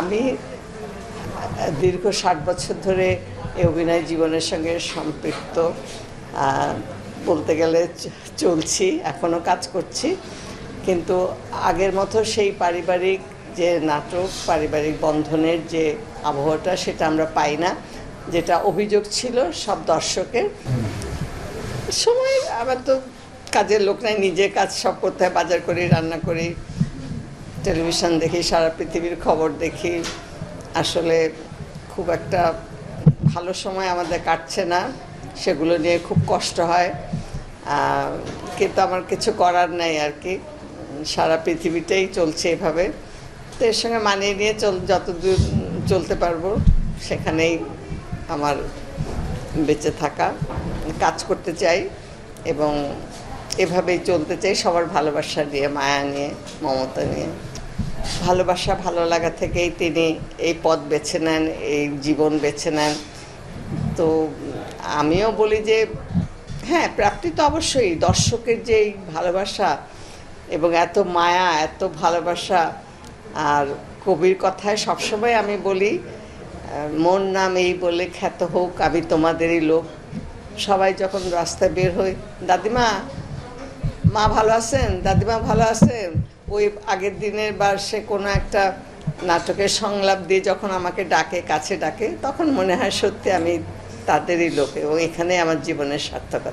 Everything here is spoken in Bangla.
আমি দীর্ঘ ষাট বছর ধরে এই অভিনয় জীবনের সঙ্গে সম্পৃক্ত বলতে গেলে চলছি এখনও কাজ করছি। কিন্তু আগের মতো সেই পারিবারিক যে নাটক, পারিবারিক বন্ধনের যে আবহাওয়াটা সেটা আমরা পাই না। যেটা অভিযোগ ছিল সব দর্শকের। সময় আবার তো কাজের লোক নাই, নিজে কাজ সব করতে হয়, বাজার করি, রান্না করি টেলিভিশন দেখি, সারা পৃথিবীর খবর দেখি। আসলে খুব একটা ভালো সময় আমাদের কাটছে না, সেগুলো নিয়ে খুব কষ্ট হয়। কিন্তু আমার কিছু করার নাই আর কি। সারা পৃথিবীটাই চলছে এভাবে। তো এর সঙ্গে মানিয়ে নিয়ে চল, যতদূর চলতে পারব, সেখানেই আমার বেঁচে থাকা কাজ করতে চাই এবং এভাবেই চলতে চাই, সবার ভালোবাসা নিয়ে, মায়া নিয়ে, মমতা নিয়ে। ভালোবাসা ভালো লাগা থেকেই তিনি এই পথ বেছে নেন, এই জীবন বেছে নেন। তো আমিও বলি যে হ্যাঁ প্রাপ্তি তো অবশ্যই। দর্শকের যে এই ভালোবাসা এবং এত মায়া, এত ভালোবাসা আর কবির কথায় সবসময় আমি বলি মন নাম এই বলে খ্যাত হোক, আমি তোমাদেরই লোক। সবাই যখন রাস্তায় বের হই, দাদিমা মা ভালো আছেন? দাদিমা ভালো আছেন? ওই আগের দিনের বার সে কোনো একটা নাটকের সংলাপ দিয়ে যখন আমাকে ডাকে, কাছে ডাকে, তখন মনে হয় সত্যি আমি তাদেরই লোকে এবং এখানে আমার জীবনের সার্থকতা।